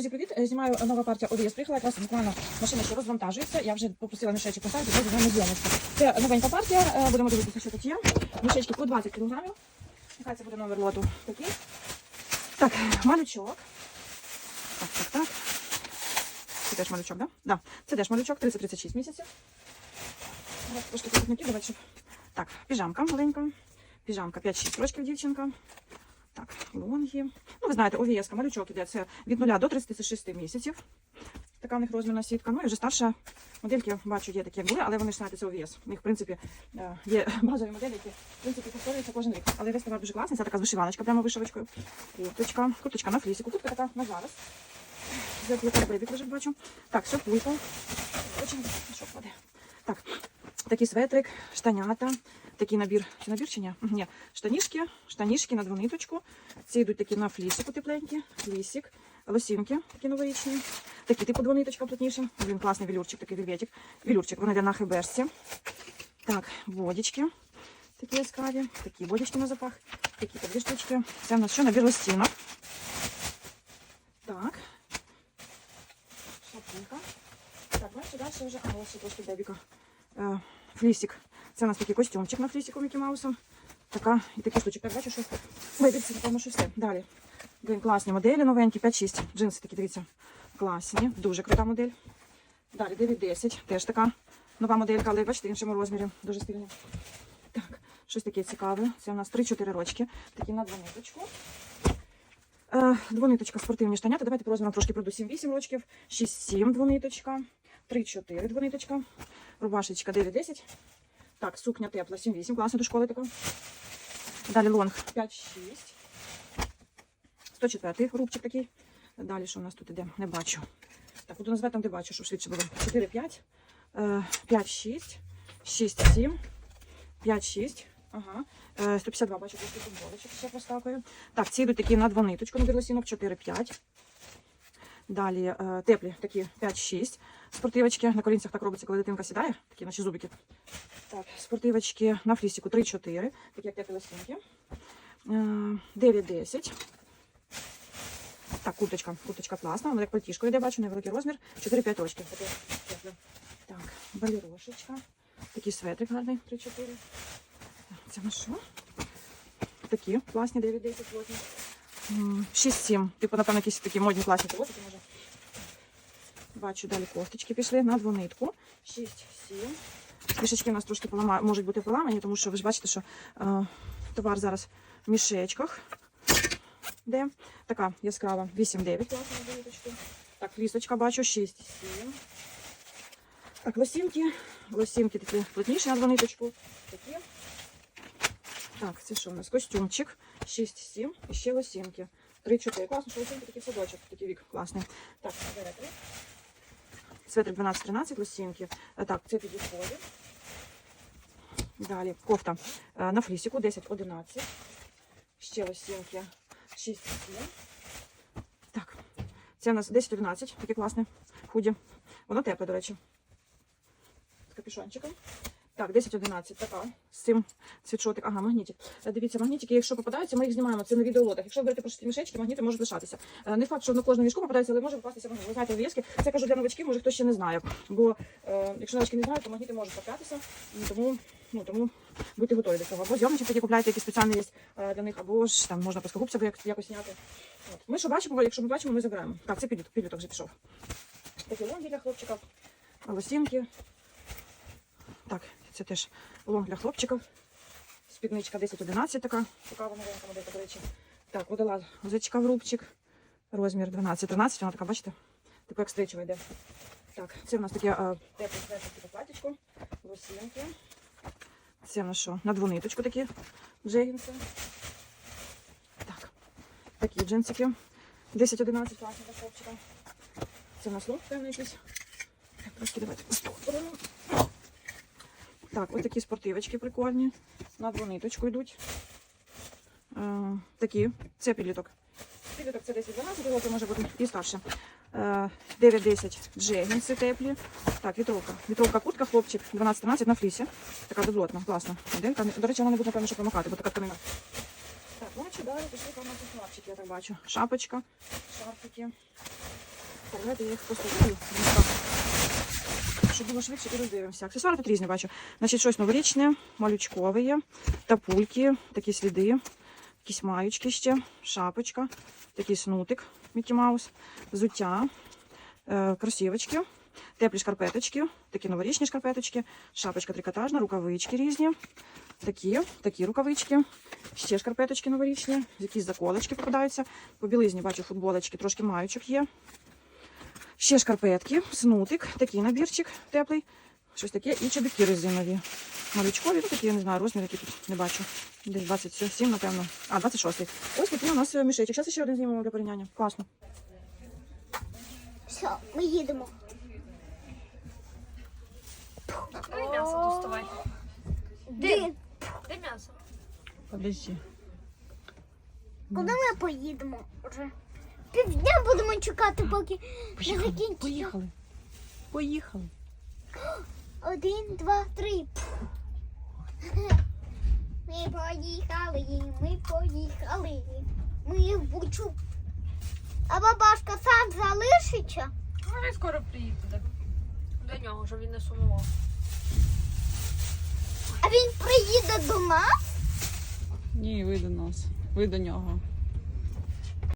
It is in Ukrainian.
Друзі, привіт! Е, Знімаю нова партія ОВС. Приїхала якраз буквально машина ще розвантажується. Я вже попросила мішечок поставити, вже з нами зйомочку. Це новенька партія. Е, Будемо дивитися, що тут є. Мішечки по 20 кг. Нехай це буде номер лоту такий. Так, малючок. Так, так, так. Це теж малючок, да? Да. Це теж малючок, 30-36 місяців. Трошки тут накидувати, щоб... Так, піжамка маленька. Піжамка 5-6 років дівчинка. Так, лонги. Ну, ви знаєте, овієска, малючок іде. Це від 0 до 36 місяців. Така в них розмірна сітка. Ну і вже старша модельки, бачу, є такі, як були, але вони ж знаєте, це ОВС. У них, в принципі, е, є базові моделі, які в принципі повторюються кожен рік. Але весь товар дуже класний. Це така з вишиваночка, прямо вишивочкою. Курточка, курточка на флісіку. Куртка така на зараз. Яка бейбік лежить, бачу. Так, шапулька. Очень що впаде. Так, такий светрик, штанята, такий набір. Чи набір чи ні? Ні. Штанішки, штанішки на двониточку. Ці йдуть такі на флісику тепленькі, флісик, лосінки такі новорічні. Такі типу двониточка плотніше. Блін, класний вілюрчик, такий вельветик. Вілюрчик, вони йде на хеберсі. Так, водички. Такі яскраві, такі водички на запах, такі такі штучки. Це в нас що? Набір лосінок. Так. Шапулька. Так, бачите, далі вже, а ось трошки дебіка. Е, флісик. Це у нас такий костюмчик на флісику Мікі Маусом. Така і такий штучок. Так, бачу, що вибірці, напевно, що все. Далі. Блін, класні моделі, новенькі, 5-6. Джинси такі, дивіться, класні. Дуже крута модель. Далі 9-10. Теж така нова моделька, але бачите, іншому розмірі. Дуже стильно. Так, щось таке цікаве. Це у нас 3-4 рочки. Такі на двониточку. Е, двониточка спортивні штанята. Давайте по розмірам трошки пройду 7-8 рочків. 6-7 двониточка. 3-4 двониточка. Рубашечка 9-10. Так, сукня тепла 7-8. Класно до школи така. Далі лонг 5-6. 104 рубчик такий. Далі що у нас тут іде? Не бачу. Так, буду назвати там, де бачу, щоб швидше було. 4-5. 5-6. 6-7. 5-6. Ага. Е, 152 бачу, трошки футболочок ще поставкою. Так, ці йдуть такі на двониточку, набір лосінок 4-5. Далі е, теплі такі 5-6. Спортивочки. На колінцях так робиться, коли дитинка сідає. Такі наші зубики. Так, спортивочки на флісіку 3-4. Такі як лосінки. Е, 9-10. Так, курточка. Курточка класна. Вона як пальтішко йде, бачу, невеликий розмір. 4-5 рочків. Таке тепле. Так, балерошечка. Такий светрик гарний, 3-4. Це на що? Такі класні 9-10 плотні. 6-7. Типу, напевно, якісь такі модні класні колосики може. Бачу, далі кофточки пішли на двонитку. 6-7. Трішечки у нас трошки полама... можуть бути поламані, тому що ви ж бачите, що е, товар зараз в мішечках. Де? Така яскрава 8-9. Так, флісочка бачу, 6-7. Так, лосінки. Лосінки такі плотніші на двониточку. Такі. Так, це що у нас? Костюмчик 6-7 і ще лосінки. 3-4. Класно, що лосінки такий садочок, такий вік класний. Так, светри. Светр 12-13, лосінки. Так, це підходи. Далі кофта е, на флісіку 10-11. Ще лосінки 6-7. Так, це у нас 10-11, таке класне худі. Воно тепле, до речі. З капюшончиком. Так, 10-11, така. З цим світшотик. Ага, магнітик. Е, Дивіться, магнітики, якщо попадаються, ми їх знімаємо. Це на відеолотах. Якщо ви берете пошити мішечки, магніти можуть лишатися. Е, Не факт, що на кожному мішку попадається, але може попастися магніт. Ви знаєте, в'язки. Це кажу для новачків, може хтось ще не знає. Бо е, якщо новачки не знають, то магніти можуть траплятися. Тому, ну, тому будьте готові до цього. Або зйомничок тоді купляйте, які спеціальні є е, для них, або ж там можна плоскогубця як- якось зняти. От. Ми що бачимо, якщо ми бачимо, ми забираємо. Так, це підліток, підліток вже пішов. Такі лонги для хлопчиків, лосінки. Так, це теж лонг для хлопчиків. Спідничка 10-11 така. Цікава новинка моделька, до речі. Так, водолаз гузичка в рубчик. Розмір 12-13. Вона така, бачите? Типу як стричова йде. Так, це в нас таке а, тепле типу платічко, лосінки. Це в нас що? На двониточку такі джегінси. Так, такі джинсики. 10-11 класні для хлопчика. Це в нас лонг певний якийсь. Трошки давайте. Так, ось такі спортивочки прикольні. На двониточку йдуть. Е, такі. Це підліток. Підліток це 10-12 років може бути і старше. Е, 9-10 джегінси теплі. Так, вітровка. Вітровка куртка, хлопчик, 12-13 на флісі. Така доблотна, класна. Моделька. До речі, вона не буде, напевно, що промокати, бо така тканина. Так, бачу, далі пішли там на я так бачу. Шапочка, шарфики. Давайте я їх поставлю. Було швидше і роздивимося. Аксесуари тут різні бачу. Значить, щось новорічне, малючкове є, тапульки, такі сліди, якісь маючки ще, шапочка, такий снутик Мікі Маус, взуття, е, кросівочки, теплі шкарпеточки, такі новорічні шкарпеточки, шапочка трикотажна, рукавички різні, такі, такі рукавички, ще шкарпеточки новорічні, якісь заколочки попадаються. По білизні бачу футболочки, трошки маючок є. Ще шкарпетки, снутик, такий набірчик теплий, щось таке, і чобітки резинові. Малючкові, ну такі, я не знаю, розмір, який тут не бачу. Десь 27, напевно. А, 26. Ось такий у нас мішечок. Зараз ще один знімемо для порівняння. Класно. Все, ми їдемо. Дай м'ясо доставай. Де? Де м'ясо? Подожди. Куди ми поїдемо вже? Півдня будемо чекати, поки не закінчиться. Поїхали. Поїхали. Один, два, три. Ми поїхали, ми поїхали. Ми в бучу. А бабашка сам залишиться. Ну, він скоро приїде. До нього, щоб він не сумував. А він приїде до нас. Ні, ви до нас. Ви до нього.